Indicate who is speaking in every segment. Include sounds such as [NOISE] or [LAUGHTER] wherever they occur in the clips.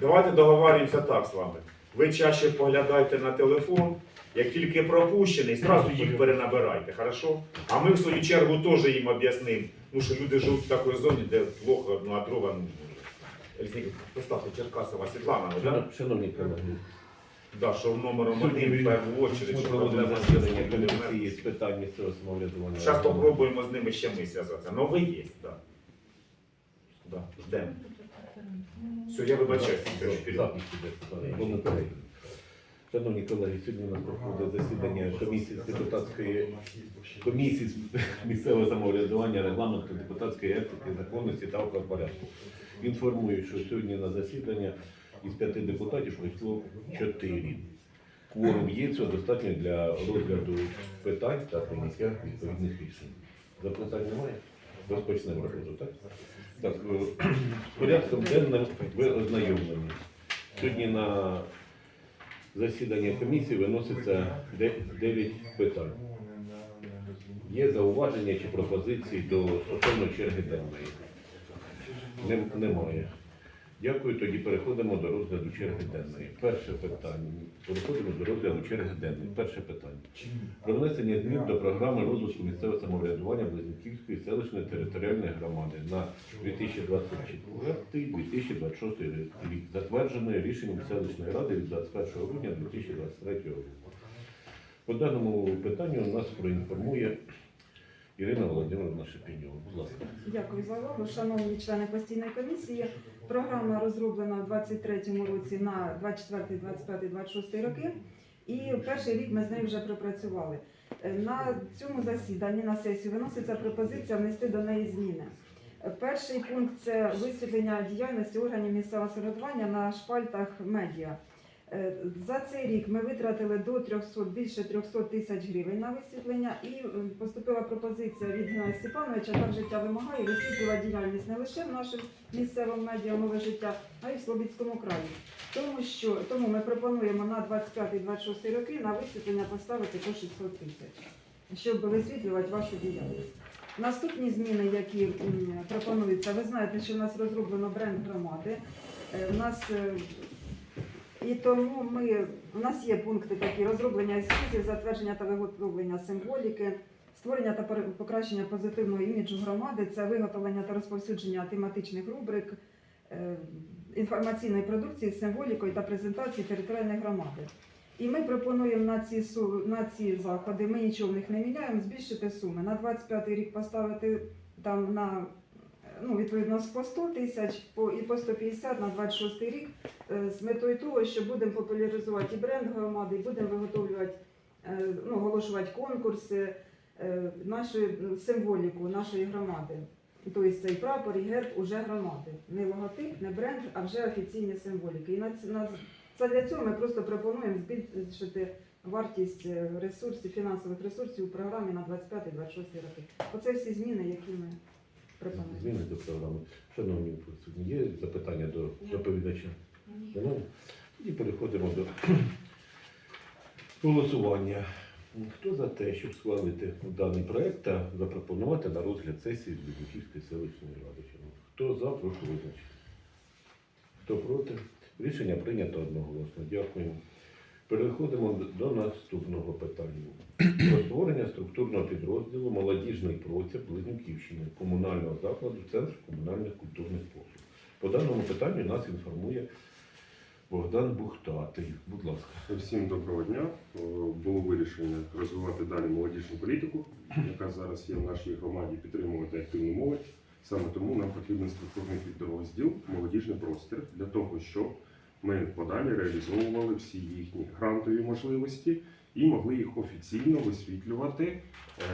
Speaker 1: Давайте договоримося так з вами. Ви чаще поглядайте на телефон, як тільки пропущений, зразу їх перенабирайте, хорошо? А ми в свою чергу теж їм об'яснимо, ну що люди живуть в такій зоні, де плохо одну, а дрова нужно. Олексій, поставте Черкасова Світлана, ну, да?
Speaker 2: Шановні колеги,
Speaker 1: Да, що в номером один в першу очередь, що проблема зв'язку
Speaker 2: комісії з питань місцевого самоврядування.
Speaker 1: Зараз спробуємо з ними ще ми зв'язатися. Ну ви є, так. Да. Да. Ждемо. Все, я вибачаюся.
Speaker 2: Шановні колеги, сьогодні у нас проходить засідання комісії з депутатської комісії з місцевого самоврядування, регламенту, депутатської етики, законності та правопорядку. Інформую, що сьогодні на засідання із п'яти депутатів прийшло чотири. Кворум є, цього достатньо для розгляду питань та прийняття відповідних рішень. Запитань немає? Розпочнемо роботу, так? Так, е, [CLEARS THROAT] порядком денним ви ознайомлені. Сьогодні на засідання комісії виноситься 9 питань. Є зауваження чи пропозиції до стосовно черги денної? Нем- Немає. Дякую. Тоді переходимо до розгляду черги денної. Перше питання. Переходимо до розгляду черги денної. Перше питання. Про внесення змін до програми розвитку місцевого самоврядування Близнюківської селищної територіальної громади на 2024-2026 рік, затвердженої рішенням селищної ради від 21 грудня 2023 року. По даному питанню нас проінформує Ірина Володимировна Шепеньова. Будь ласка.
Speaker 3: Дякую за увагу. Шановні члени постійної комісії. Програма розроблена у 2023 році на 24, 25, 26 роки. І перший рік ми з нею вже пропрацювали. Е, На цьому засіданні на сесію виноситься пропозиція внести до неї зміни. Перший пункт це висвітлення діяльності органів місцевого самоврядування на шпальтах медіа. Е, За цей рік ми витратили до 300, більше 300 тисяч гривень на висвітлення і е, поступила пропозиція від Геннадія Степановича «Так життя вимагає висвітлювати діяльність не лише в нашому місцевому медіа нове життя, а й в Слобідському краї. Тому що тому ми пропонуємо на 25-26 роки на висвітлення поставити по 600 тисяч, щоб висвітлювати вашу діяльність. Наступні зміни, які пропонуються, ви знаєте, що в нас розроблено бренд громади. У нас е, і тому ми, у нас є пункти такі розроблення ескізів, затвердження та виготовлення символіки, створення та покращення позитивного іміджу громади, це виготовлення та розповсюдження тематичних рубрик, е, інформаційної продукції з символікою та презентації територіальної громади. І ми пропонуємо на ці, на ці заходи, ми нічого в них не міняємо, збільшити суми. На 25 рік поставити там на ну, відповідно по 100 тисяч і по 150 на 26 рік е, з метою того, що будемо популяризувати і бренд громади, і будемо виготовлювати, е, ну, оголошувати конкурси, е, нашу символіку нашої громади. Тобто цей прапор і герб уже громади. Не логотип, не бренд, а вже офіційні символіки. І на, на, це для цього ми просто пропонуємо збільшити вартість ресурсів, фінансових ресурсів у програмі на 25-26 роки. Оце всі зміни, які ми.
Speaker 2: Зміни до програми. Шановні присутні, є запитання до доповідача? Немає? Тоді переходимо до голосування. Хто за те, щоб схвалити даний проект та запропонувати на розгляд сесії Близнюківської селищної ради? Хто за, прошу визначити. Хто проти? Рішення прийнято одноголосно. Дякую. Переходимо до наступного питання. Про створення структурного підрозділу Молодіжний простір Близнюківщини комунального закладу Центр комунальних культурних послуг. По даному питанню нас інформує Богдан Бухтатий. Будь ласка.
Speaker 4: Всім доброго дня. Е, Було вирішення розвивати далі молодіжну політику, яка зараз є в нашій громаді, підтримувати активну молодь. Саме тому нам потрібен структурний підрозділ молодіжний простір для того, щоб ми подалі реалізовували всі їхні грантові можливості і могли їх офіційно висвітлювати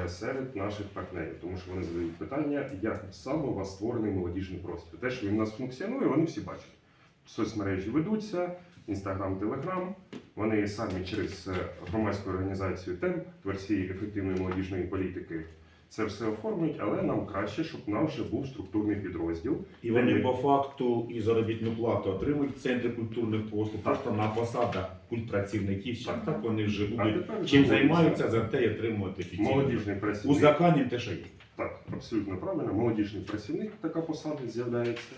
Speaker 4: е, серед наших партнерів, тому що вони задають питання, як саме у вас створений молодіжний простір. Те, що він у нас функціонує, вони всі бачать. Соцмережі ведуться, інстаграм, телеграм. Вони самі через е, громадську організацію ТЕМ, творці ефективної молодіжної політики, це все оформлять, але нам краще, щоб нам вже був структурний підрозділ.
Speaker 1: І вони по факту і заробітну плату отримують в центрі культурних послуг, просто на посадах культпрацівників. Так, так вони вже будуть чим займаються, за те й отримують офіційно.
Speaker 4: Молодіжний
Speaker 1: У
Speaker 4: працівник.
Speaker 1: законі те, що є.
Speaker 4: Так, абсолютно правильно. Молодіжний працівник така посада з'являється.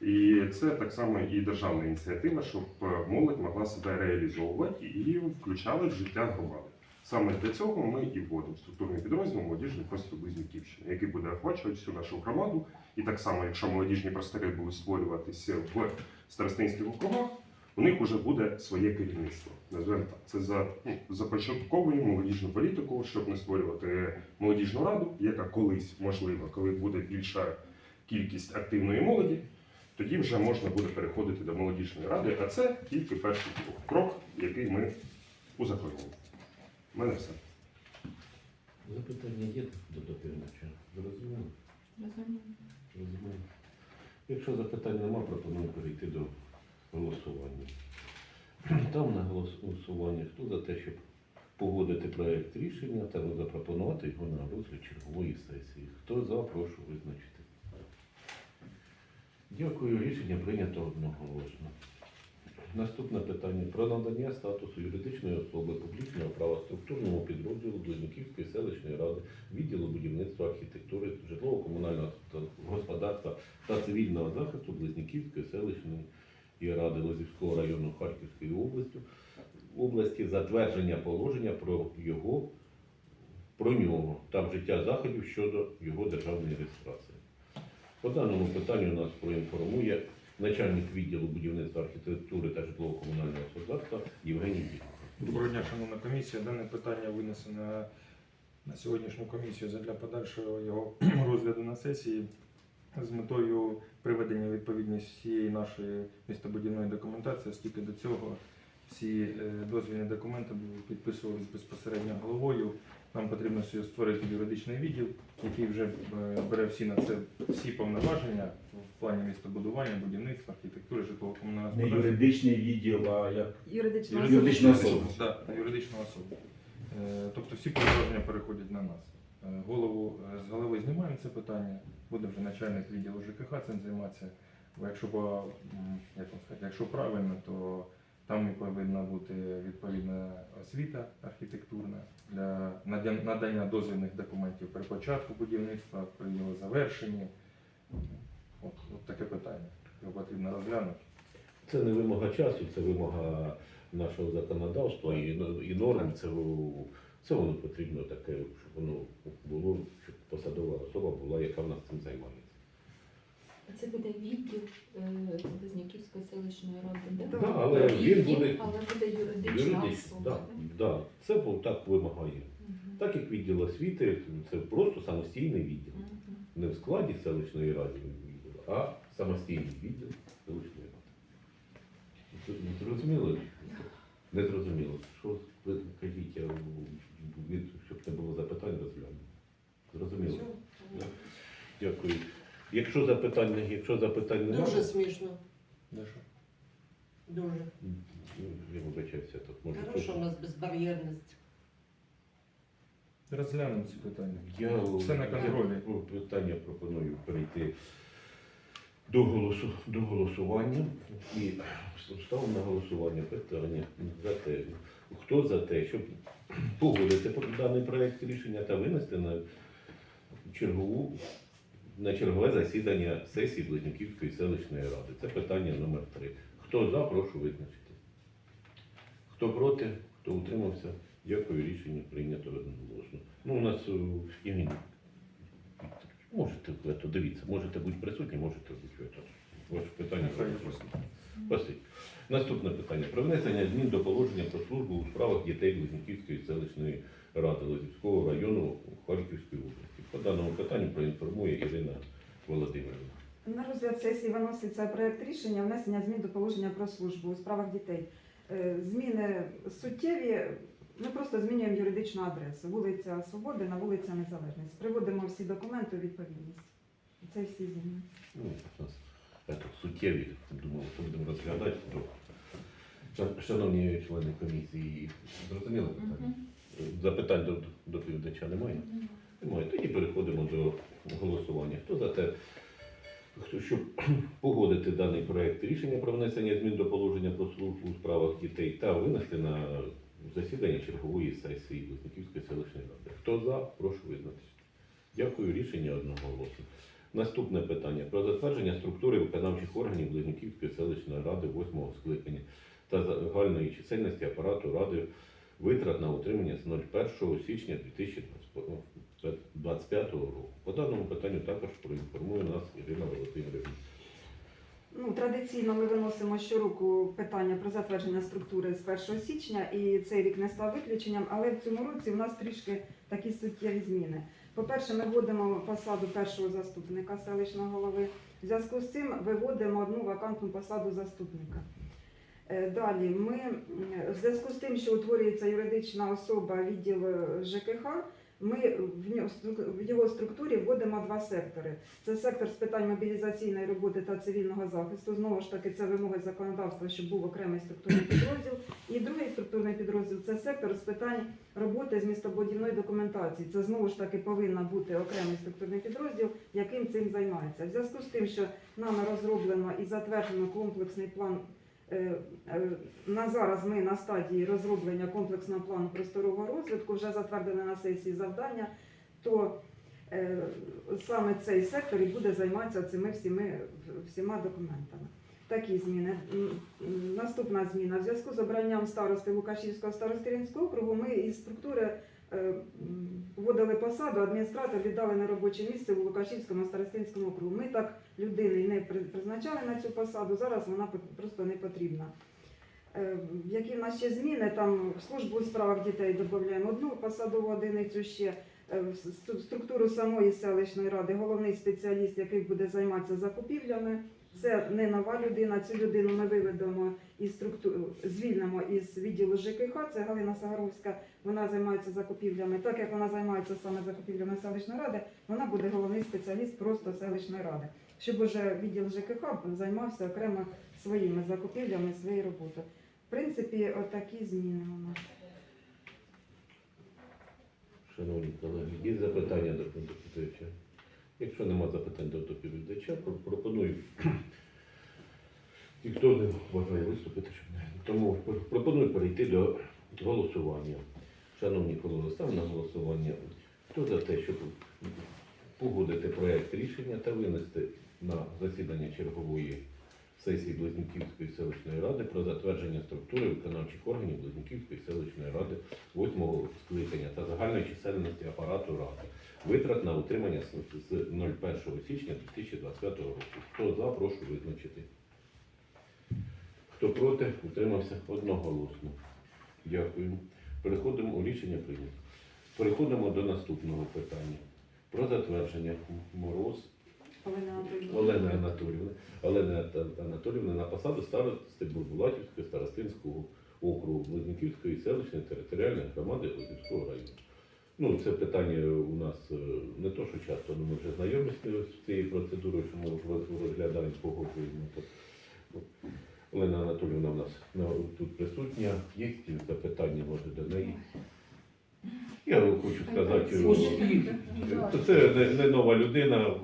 Speaker 4: І це так само і державна ініціатива, щоб е, молодь могла себе реалізовувати і включали в життя громади. Саме для цього ми і вводимо структурний підрозділ молодіжний простір Близнюківщини, який буде охвачувати всю нашу громаду. І так само, якщо молодіжні простори будуть створюватися в старостинських округах, у них вже буде своє керівництво. Назвемо так. Це за ну, молодіжну політику, щоб не створювати молодіжну раду, яка колись можливо, коли буде більша кількість активної молоді, тоді вже можна буде переходити до молодіжної ради. А це тільки перший крок, який ми узаконюємо. У мене все.
Speaker 2: Запитання є до доповідача? Зрозуміло? Зрозуміло. Якщо запитань нема, пропоную перейти до голосування. Там на голосування хто за те, щоб погодити проект рішення та запропонувати його на розгляд чергової сесії. Хто за, прошу визначити. Дякую, рішення прийнято одноголосно. Наступне питання про надання статусу юридичної особи публічного права структурному підрозділу Близнюківської селищної ради, відділу будівництва, архітектури, житлово-комунального господарства та цивільного захисту Близнюківської селищної ради Лозівського району Харківської області, області затвердження положення про його про нього та вжиття заходів щодо його державної реєстрації. По даному питанню нас проінформує начальник відділу будівництва архітектури та житлово-комунального господарства Євгеній Дідко.
Speaker 5: Доброго дня, шановна комісія. Дане питання винесено на сьогоднішню комісію для подальшого його [CLEARS THROAT] розгляду на сесії з метою приведення у відповідність всієї нашої містобудівної документації, оскільки до цього всі е, дозвільні документи підписувалися безпосередньо головою. Нам потрібно створити юридичний відділ, який вже е, бере всі на це всі повноваження в плані містобудування, будівництва, архітектури, житлово-комунального
Speaker 1: Не
Speaker 5: господарства.
Speaker 1: юридичний відділ, а як
Speaker 3: Юридична
Speaker 5: Юридична
Speaker 1: Юридична
Speaker 3: особа.
Speaker 1: особа.
Speaker 5: особа. Да, юридична особа. Е, Тобто всі повноваження переходять на нас. Е, Голову е, з голови знімаємо це питання, буде вже начальник відділу ЖКХ цим займатися. Бо якщо по, м, як вам сказати, якщо правильно, то там повинна бути відповідна освіта архітектурна для надання дозвільних документів при початку будівництва, при його завершенні. От, от таке питання. Його потрібно розглянути.
Speaker 2: Це не вимога часу, це вимога нашого законодавства і, і норм. Це, це воно потрібно таке, щоб воно було, щоб посадова особа була, яка в нас цим займається.
Speaker 6: Це буде відділ е, Близнюківської селищної ради, да?
Speaker 3: Да,
Speaker 2: але він буде
Speaker 6: але буде юридична
Speaker 2: юридичний.
Speaker 6: особа.
Speaker 2: Да,
Speaker 6: да?
Speaker 2: це бо так вимагає.
Speaker 6: Мгм.
Speaker 2: Так як відділ освіти, це просто самостійний відділ.
Speaker 6: Мгм.
Speaker 2: Не в складі селищної ради, а самостійний відділ селищної ради. Не Зрозуміло? Не зрозуміло. Що ви кажіть, я, від- щоб не було запитань, розгляну. Зрозуміло. Дякую. Якщо запитань, не- якщо запитань немає,
Speaker 7: Дуже смішно. Дуже.
Speaker 2: я вибачаюся, тут може
Speaker 7: Хорошо, у нас безбар'єрність.
Speaker 5: Розглянемо ці питання.
Speaker 2: Я
Speaker 5: Все на контролі.
Speaker 2: я питання пропоную перейти до, голосу, до голосування і ставимо на голосування питання за те, хто за те, щоб погодити даний проект рішення та винести на чергову на чергове засідання сесії Близнюківської селищної ради. Це питання номер три. Хто за, прошу визначити. Хто проти, хто утримався, дякую, рішення прийнято одноголосно. Ну, у нас е, Євгеній, можете в ето, дивіться, можете бути присутні, можете бути в ето. Ваше питання. Спасибі. Наступне питання. Про внесення змін до положення про службу у справах дітей Близнюківської селищної ради Лозівського району Харківської області. По даному питанню проінформує Ірина Володимирівна.
Speaker 3: На розгляд сесії виноситься проект рішення внесення змін до положення про службу у справах дітей. Е, Зміни суттєві. Ми просто змінюємо юридичну адресу. Вулиця Свободи на вулиця Незалежність. Приводимо всі документи у відповідність. Це всі зміни.
Speaker 2: Ну, у нас ето, суттєві, думаю, що будемо розглядати. Шановні члени комісії, зрозуміли питання? Запитань до доповідача немає? Немає. Тоді переходимо до голосування. Хто за те, хто щоб [CLEARS THROAT] погодити даний проект рішення про внесення змін до положення про службу у справах дітей та винести на засідання чергової сесії Близнюківської селищної ради. Хто за, прошу визначити. Дякую, рішення одноголосно. Наступне питання про затвердження структури виконавчих органів Близнюківської селищної ради 8 скликання та загальної чисельності апарату ради витрат на утримання з 01 січня 2025 року. По даному питанню також проінформує нас Ірина Володимирівна.
Speaker 3: Ну, традиційно ми виносимо щороку питання про затвердження структури з 1 січня, і цей рік не став виключенням, але в цьому році в нас трішки такі суттєві зміни. По-перше, ми вводимо посаду першого заступника селищного голови. В зв'язку з цим виводимо одну вакантну посаду заступника. Е, Далі ми в зв'язку з тим, що утворюється юридична особа відділ е, ЖКХ, ми в його структурі вводимо два сектори. Це сектор з питань мобілізаційної роботи та цивільного захисту. Знову ж таки, це вимоги законодавства, щоб був окремий структурний підрозділ. І другий структурний підрозділ це сектор з питань роботи з містобудівної документації. Це знову ж таки повинна бути окремий структурний підрозділ, яким цим займається. В зв'язку з тим, що нами розроблено і затверджено комплексний план. Е, е, На зараз ми на стадії розроблення комплексного плану просторового розвитку, вже затвердили на сесії завдання, то е, саме цей сектор і буде займатися цими всіми, всіма документами. Такі зміни. Наступна зміна. В зв'язку з обранням старости Лукашівського старостинського округу ми із структури вводили посаду, адміністратор віддали на робоче місце у Лукашівському старостинському округу. Ми так людини не призначали на цю посаду, зараз вона просто не потрібна. Е, Які в нас ще зміни? Там в службу у справах дітей додаємо одну посадову одиницю ще. Е, в структуру самої селищної ради головний спеціаліст, який буде займатися закупівлями. Це не нова людина. Цю людину ми виведемо із структури, звільнимо із відділу ЖКХ. Це Галина Сагаровська. Вона займається закупівлями. Так як вона займається саме закупівлями селищної ради, вона буде головний спеціаліст просто селищної ради, щоб уже відділ ЖКХ займався окремо своїми закупівлями, своєю роботою. В принципі, отакі зміни у нас.
Speaker 2: Шановні колеги, є запитання до доповідача? Якщо нема запитань до доповідача, про- пропоную. [CLEARS THROAT] Ніхто не бажає виступити, щоб не. Тому пропоную перейти до голосування. Шановні колеги, ставлю на голосування. Хто за те, щоб погодити проект рішення та винести на засідання чергової сесії Близнюківської селищної ради про затвердження структури виконавчих органів Близнюківської селищної ради восьмого скликання та загальної чисельності апарату ради. Витрат на утримання з 01 січня 2025 року. Хто за, прошу визначити. Хто проти, утримався одноголосно. Дякую. Переходимо у рішення прийнято. Переходимо до наступного питання. Про затвердження мороз
Speaker 3: Олена
Speaker 2: Анатоліївни, Олени Ата- на посаду старости Бурбулатівського старостинського округу Близнюківської селищної територіальної громади Лозівського району. Ну, це питання у нас е, не то, що часто, але ми вже знайомі з цією процедурою, що ми розглядаємо, погоджуємо. Ну, Олена Анатоліївна у нас тут присутня. Є запитання, може, до неї? Я хочу сказати, е, то це не, не нова людина,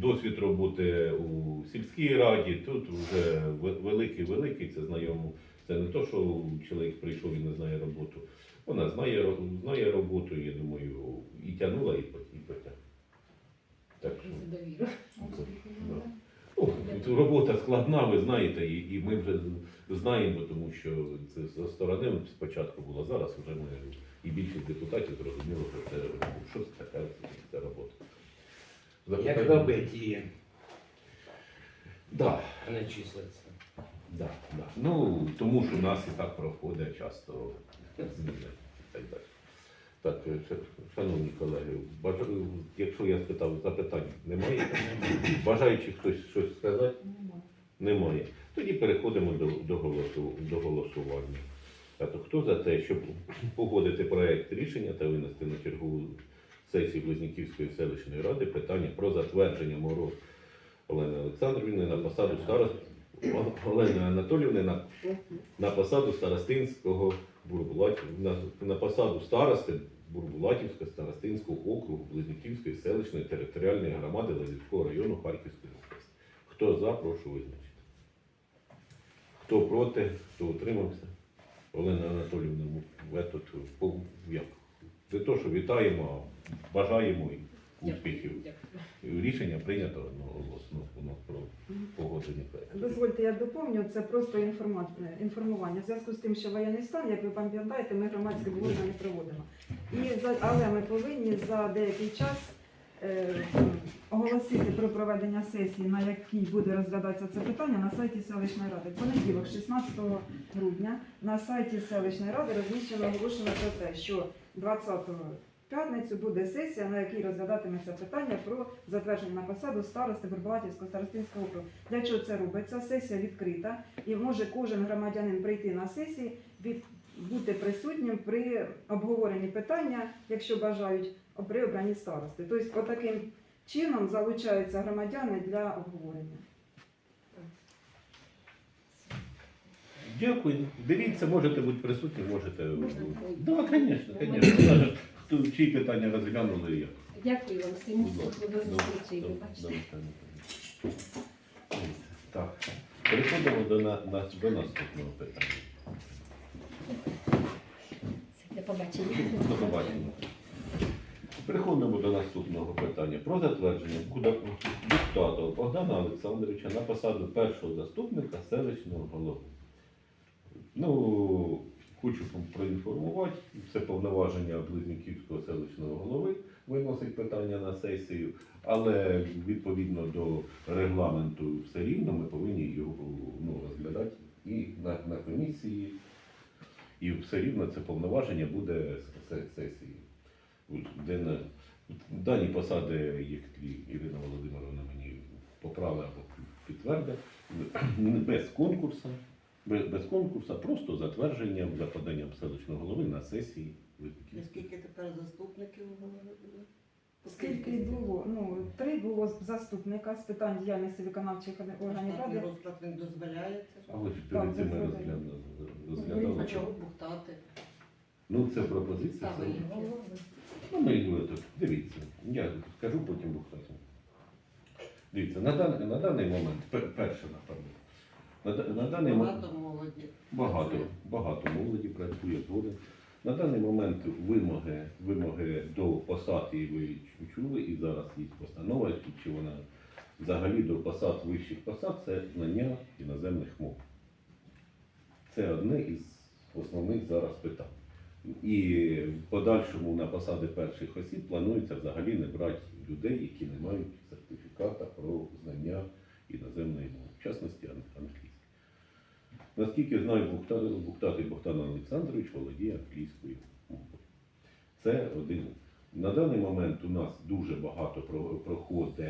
Speaker 2: досвід роботи у сільській раді. Тут вже великий, великий, це знайомо. Це не то, що чоловік прийшов і не знає роботу. Вона знає, знає роботу, я думаю, і тягнула, і пот- і потягла. Так що, да. Ну, робота складна, ви знаєте, і, і ми вже знаємо, тому що це зі сторони спочатку було, зараз вже ми і більшість депутатів зрозуміло, що це що це така ця робота.
Speaker 8: Як
Speaker 2: Запитання?
Speaker 8: робити її,
Speaker 2: Да,
Speaker 8: не числиться.
Speaker 2: да, да. Ну, тому що в нас і так проходить часто зміни і так далі. Так, е, шановні колеги, бажаю, якщо я спитав запитань, немає? Бажаючи хтось щось сказати? Немає. Тоді переходимо до, до, голосу, до голосування. Тобто, хто за те, щоб погодити проект рішення та винести на чергову сесію Близнюківської селищної ради питання про затвердження мороз Олени Олександрівни на посаду старости Олени Анатоліївни на, на посаду старостинського на, на посаду старости Бурбулатівського старостинського округу Близнюківської селищної територіальної громади Лазівського району Харківської області. Хто за, прошу визначити. Хто проти, хто утримався? Олена Анатоліївна, ви тут по- як? Не то, що вітаємо, а бажаємо і успіхів. Рішення прийнято одноголосно воно про погодження.
Speaker 3: Дозвольте, я доповню, це просто інформа- інформування. В зв'язку з тим, що воєнний стан, як ви пам'ятаєте, ми громадське обговорення не проводимо. І за, але ми повинні за деякий час е, оголосити про проведення сесії, на якій буде розглядатися це питання на сайті селищної ради. Понеділок, 16 грудня, на сайті селищної ради розміщено оголошення про те, що 20 п'ятницю буде сесія, на якій розглядатиметься питання про затвердження на посаду старости Вербалатівського старостинського округу. Для чого це робиться? Сесія відкрита і може кожен громадянин прийти на сесії, від, бути присутнім при обговоренні питання, якщо бажають, при обранні старости. Тобто, отаким чином залучаються громадяни для обговорення.
Speaker 2: Дякую. Дивіться, можете бути присутні, можете. Так, звісно, звісно. Чиї питання розглянули, як.
Speaker 6: Дякую вам всім. До зустрічі.
Speaker 2: Так. Переходимо до, на, до наступного питання.
Speaker 6: Все, До побачення.
Speaker 2: До побачення. Переходимо до наступного питання. Про затвердження депутата Богдана Олександровича на посаду першого заступника селищного голови. Ну, хочу проінформувати, це повноваження Близнюківського селищного голови виносить питання на сесію, але відповідно до регламенту все рівно ми повинні його ну, розглядати і на, на комісії, і все рівно це повноваження буде сесії. Де на дані посади, як і Ірина Володимировна мені поправила або підтвердила, без конкурсу, без, без конкурсу, просто затвердженням за поданням селищного голови на сесії. Наскільки
Speaker 7: Скільки тепер заступників голови голови
Speaker 3: Скільки було? Ну, три було заступника з питань діяльності виконавчих органів ради.
Speaker 7: розклад не дозволяється.
Speaker 2: Але ж перед цим ми розглянули. Розглядали.
Speaker 7: чого бухтати?
Speaker 2: Ну, це пропозиція. Це-
Speaker 7: голови.
Speaker 2: Ну, ми його тут, дивіться, я скажу потім бухтати. Дивіться, на, дан, на даний момент, пер- перше, напевно, на, да- на даний момент
Speaker 7: Багато молоді.
Speaker 2: багато, багато молоді працює згоден. На даний момент вимоги, вимоги до посад, і ви чули, і зараз є постанова, чи вона взагалі до посад вищих посад це знання іноземних мов. Це одне із основних зараз питань. І в подальшому на посади перших осіб планується взагалі не брати людей, які не мають сертифіката про знання іноземної мови, в частності ан- англійської. Наскільки знаю, Бухта- Бухтатий Богдан Олександрович володіє англійською мовою. Це один. На даний момент у нас дуже багато проходить,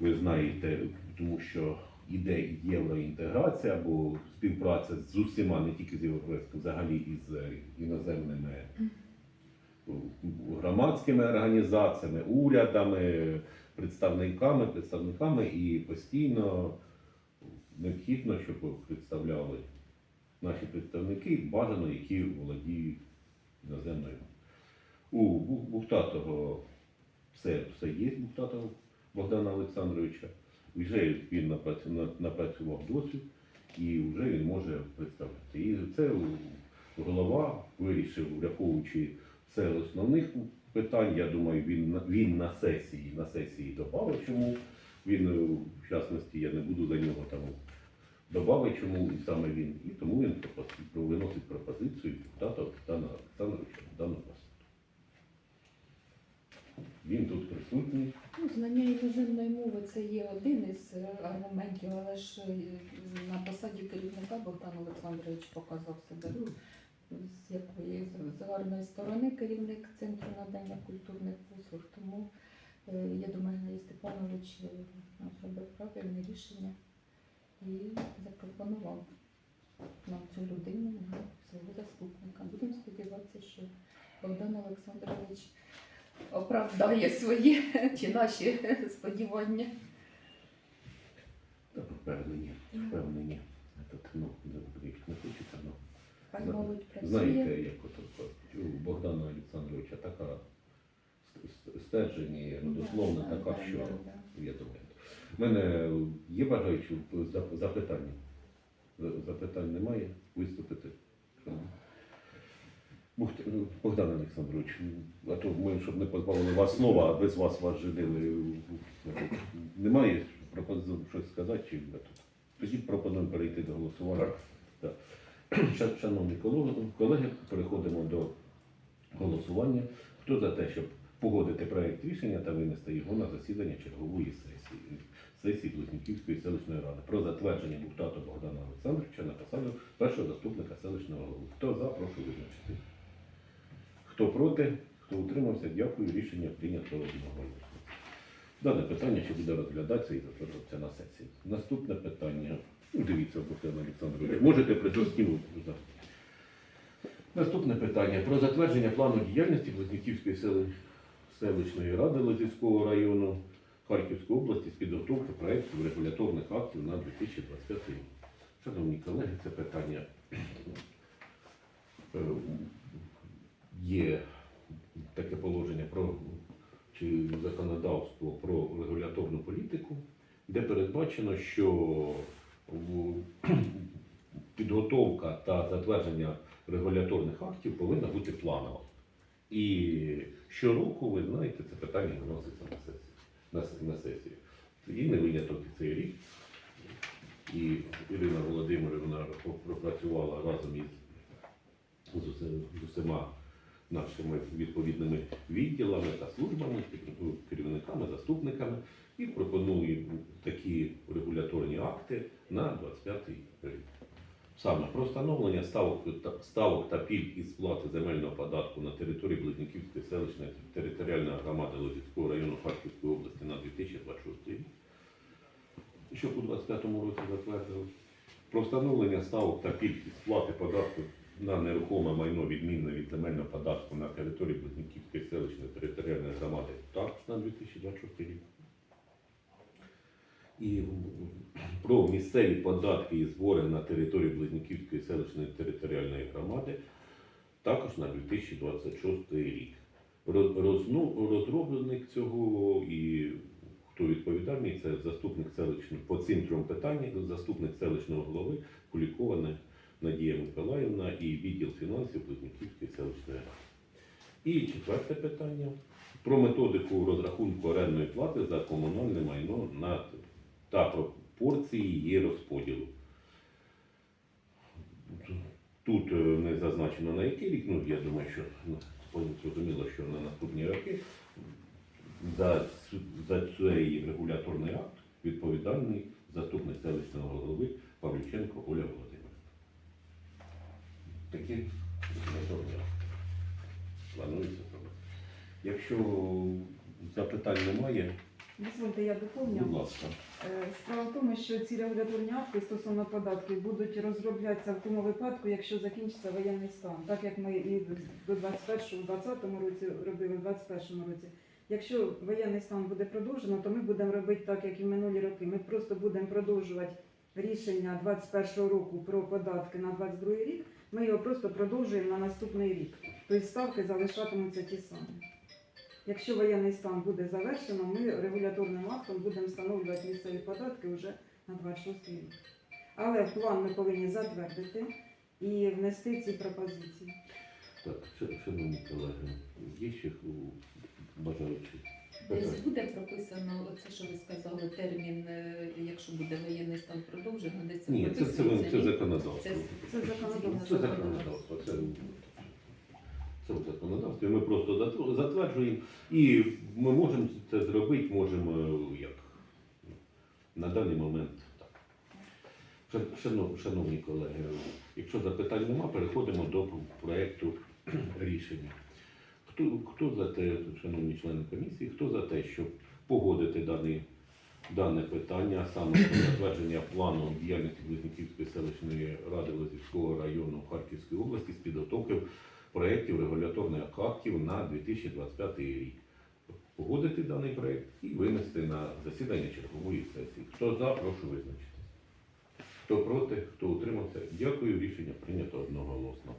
Speaker 2: ви знаєте, тому що іде євроінтеграція або співпраця з усіма, не тільки з європейським, взагалі із е, іноземними громадськими організаціями, урядами, представниками, представниками і постійно необхідно, щоб представляли наші представники, бажано, які володіють іноземною. У Бухтатого все, все є Бухтатого Богдана Олександровича. Вже він напрацював досвід і вже він може представляти. І це голова вирішив, враховуючи це основних питань. Я думаю, він, він на сесії, на сесії додав, чому він, в частності, я не буду за нього там додав, чому і саме він. І тому він виносить пропозицію депутата Богдана Олександровича на дану посаду. Він тут присутній.
Speaker 6: Ну, знання іноземної мови це є один із е, аргументів, але ж е, на посаді керівника Богдан Олександрович показав себе ну, з якої з- гарної сторони керівник центру надання культурних послуг. Тому е, я думаю, Геннадій Степанович зробив правильне рішення і запропонував нам цю людину свого заступника. Будемо сподіватися, що Богдан Олександрович оправдає свої [LAUGHS] чи наші сподівання.
Speaker 2: Та впевнені, впевнені. Тут, ну, не, хочеться, ну.
Speaker 6: Хай молодь працює.
Speaker 2: Знаєте, як от, у Богдана Олександровича така ст- ст- стержені, родословна
Speaker 6: Да,
Speaker 2: така, що я думаю. У мене є бажаючі зап- запитання? Запитань немає? Виступити? Богдан Олександрович, а то ми, щоб не позбавили вас слова, а без вас вас жидили. Немає пропозиції щось сказати? Чи тут? Тоді пропоную перейти до голосування. Так. Ша- Шановні колеги, колеги, переходимо до голосування. Хто за те, щоб погодити проект рішення та винести його на засідання чергової сесії? Сесії Близнюківської селищної ради про затвердження Буктату Богдана Олександровича на посаду першого заступника селищного голови. Хто за, прошу визначити. Хто проти, хто утримався, дякую. Рішення прийнято одноголосно. Дане питання ще буде розглядатися і затверджуватися на сесії. Наступне питання. Ну, Дивіться, Богдан Олександрович, можете присутнім. Наступне питання про затвердження плану діяльності Близнюківської селищної ради Лозівського району Харківської області з підготовки проєктів регуляторних актів на 2025 рік. Шановні колеги, це питання е, є таке положення про чи законодавство про регуляторну політику, де передбачено, що [CLEARS THROAT] підготовка та затвердження регуляторних актів повинна бути планова. І щороку, ви знаєте, це питання виноситься на сесію. На, на сесію. І не виняток цей рік. І Ірина Володимирівна пропрацювала разом із з усіма нашими відповідними відділами та службами, керівниками, заступниками і пропонує такі регуляторні акти на 25 рік. Саме про встановлення ставок та, ставок та пільг із сплати земельного податку на території Близнюківської селищної територіальної громади Лозівського району Харківської області на 2026 рік, що у 2025 році затвердили. Про встановлення ставок та пільг із сплати податку на нерухоме майно відмінне від земельного податку на території Близнюківської селищної територіальної громади також на 2026 рік. І про місцеві податки і збори на території Близнюківської селищної територіальної громади також на 2026 рік. Розробленик цього і хто відповідальний, це заступник селищного по цим трьом питанням, заступник селищного голови Кулікова Надія Миколаївна і відділ фінансів Близнюківської селищної ради. І четверте питання про методику розрахунку орендної плати за комунальне майно на та пропорції її розподілу. Тут е, не зазначено на який рік, ну я думаю, що ну, зрозуміло, що на наступні роки за, за цей регуляторний акт відповідальний заступник селищного голови Павлюченко Оля Володимирівна. Такі регуляторні акти планується зробити. Якщо запитань немає,
Speaker 3: Дозвольте, я доповню.
Speaker 2: будь ласка.
Speaker 3: Е, Справа в тому, що ці регуляторні акти стосовно податків будуть розроблятися в тому випадку, якщо закінчиться воєнний стан, так як ми і до 21-го, 20-му році робили, в 21-му році. Якщо воєнний стан буде продовжено, то ми будемо робити так, як і в минулі роки. Ми просто будемо продовжувати рішення 21-го року про податки на 22 рік. Ми його просто продовжуємо на наступний рік. Тобто ставки залишатимуться ті самі. Якщо воєнний стан буде завершено, ми регуляторним актом будемо встановлювати місцеві податки вже на 26 рік. Але план ми повинні затвердити і внести ці пропозиції.
Speaker 2: Так, шановні колеги, є ще бажаючі?
Speaker 6: Десь буде прописано оце, що ви сказали, термін, е, якщо буде воєнний стан продовжено, десь
Speaker 2: Ні, це, це, це,
Speaker 6: ні?
Speaker 2: законодавство.
Speaker 6: Це-
Speaker 3: Це законодавство.
Speaker 2: Це законодавство. Це, це в законодавстві. Ми просто затверджуємо і ми можемо це зробити, можемо е, як на даний момент. Шановні колеги, якщо запитань нема, переходимо до проєкту [CLEARS THROAT] рішення. Хто, хто за те, шановні члени комісії, хто за те, щоб погодити даний, дане питання, саме затвердження плану діяльності Близнюківської селищної ради Лозівського району Харківської області з підготовки проєктів регуляторних актів на 2025 рік. Погодити даний проєкт і винести на засідання чергової сесії. Хто за, прошу визначитись. Хто проти, хто утримався, дякую. Рішення прийнято одноголосно.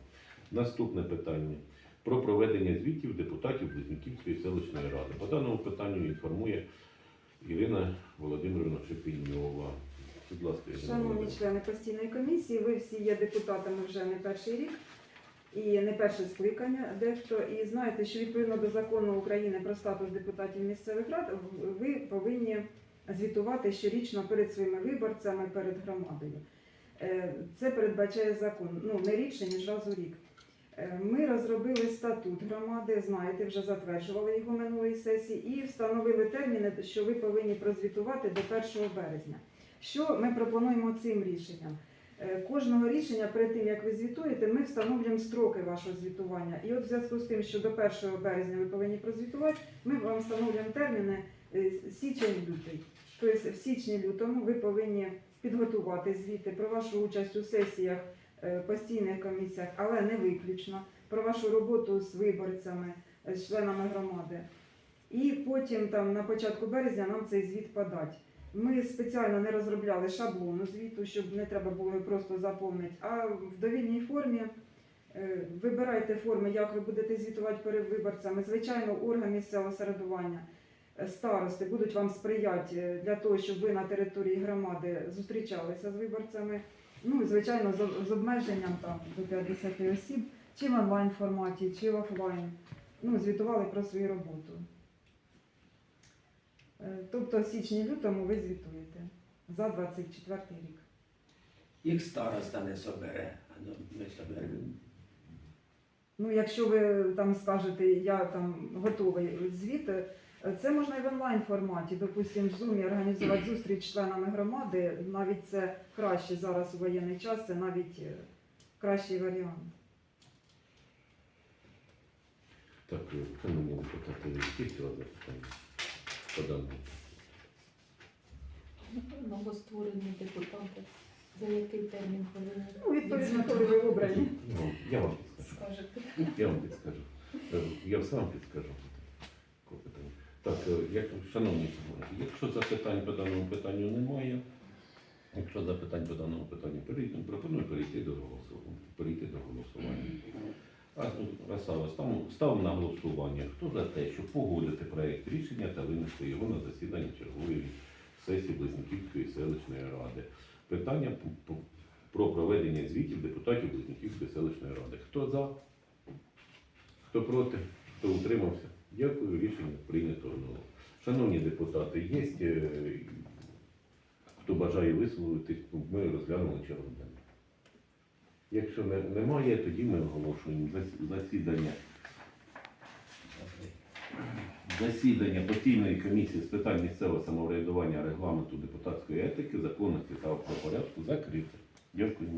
Speaker 2: Наступне питання про проведення звітів депутатів Близнюківської селищної ради. По даному питанню інформує Ірина Володимирівна Шепіньова. Будь ласка, Ірина
Speaker 3: Шановні члени постійної комісії, ви всі є депутатами вже не перший рік. І не перше скликання дехто. І знаєте, що відповідно до закону України про статус депутатів місцевих рад ви повинні звітувати щорічно перед своїми виборцями, перед громадою. Е, Це передбачає закон. Ну не рідше ніж раз у рік. Е, Ми розробили статут громади, знаєте, вже затверджували його минулої сесії і встановили терміни, що ви повинні прозвітувати до 1 березня. Що ми пропонуємо цим рішенням? Е, Кожного рішення перед тим, як ви звітуєте, ми встановлюємо строки вашого звітування. І от в зв'язку з тим, що до 1 березня ви повинні прозвітувати, ми вам встановлюємо терміни е, січень-лютий. Тобто в січні-лютому ви повинні підготувати звіти про вашу участь у сесіях, е, постійних комісіях, але не виключно, про вашу роботу з виборцями, з членами громади. І потім там на початку березня нам цей звіт подати. Ми спеціально не розробляли шаблону звіту, щоб не треба було просто заповнити, а в довільній формі е, вибирайте форми, як ви будете звітувати перед виборцями. Звичайно, орган місцевого самоврядування, е, старости будуть вам сприяти е, для того, щоб ви на території громади зустрічалися з виборцями. Ну, і, звичайно, з обмеженням там до 50 осіб, чи в онлайн форматі, чи в офлайн. Ну, звітували про свою роботу. Е, Тобто в січні-лютому ви звітуєте за 24 рік.
Speaker 8: Їх староста не собере, а ну, ми соберемо.
Speaker 3: Ну, якщо ви там скажете, я там готовий звіт, е, це можна і в онлайн форматі, допустимо, в Zoom організувати зустріч з членами громади. Навіть це краще зараз у воєнний час, це навіть е, кращий варіант.
Speaker 2: Так, шановні депутати, які ще у вас запитання по даному?
Speaker 6: Новостворені депутати. За який термін повинні
Speaker 3: Ну, відповідно, коли ви обрані.
Speaker 2: Ну, я вам підскажу.
Speaker 6: скажете?
Speaker 2: Я вам підскажу. Е, Я все вам підскажу. Таке питання. Так, е, як, шановні, якщо запитань по даному питанню немає, якщо запитань по даному питанню перейдемо, пропоную перейти до голосування. Перейти до голосування. Ставимо, на голосування. Хто за те, щоб погодити проект рішення та винести його на засідання чергової сесії Близнюківської селищної ради. Питання про проведення звітів депутатів Близнюківської селищної ради. Хто за? Хто проти? Хто утримався? Дякую, рішення прийнято. Шановні депутати, є е, хто бажає висловитись, ми розглянули чергову денну. Якщо не, немає, тоді ми оголошуємо засідання. Засідання постійної комісії з питань місцевого самоврядування, регламенту, депутатської етики, законності та правопорядку закрите. Дякую.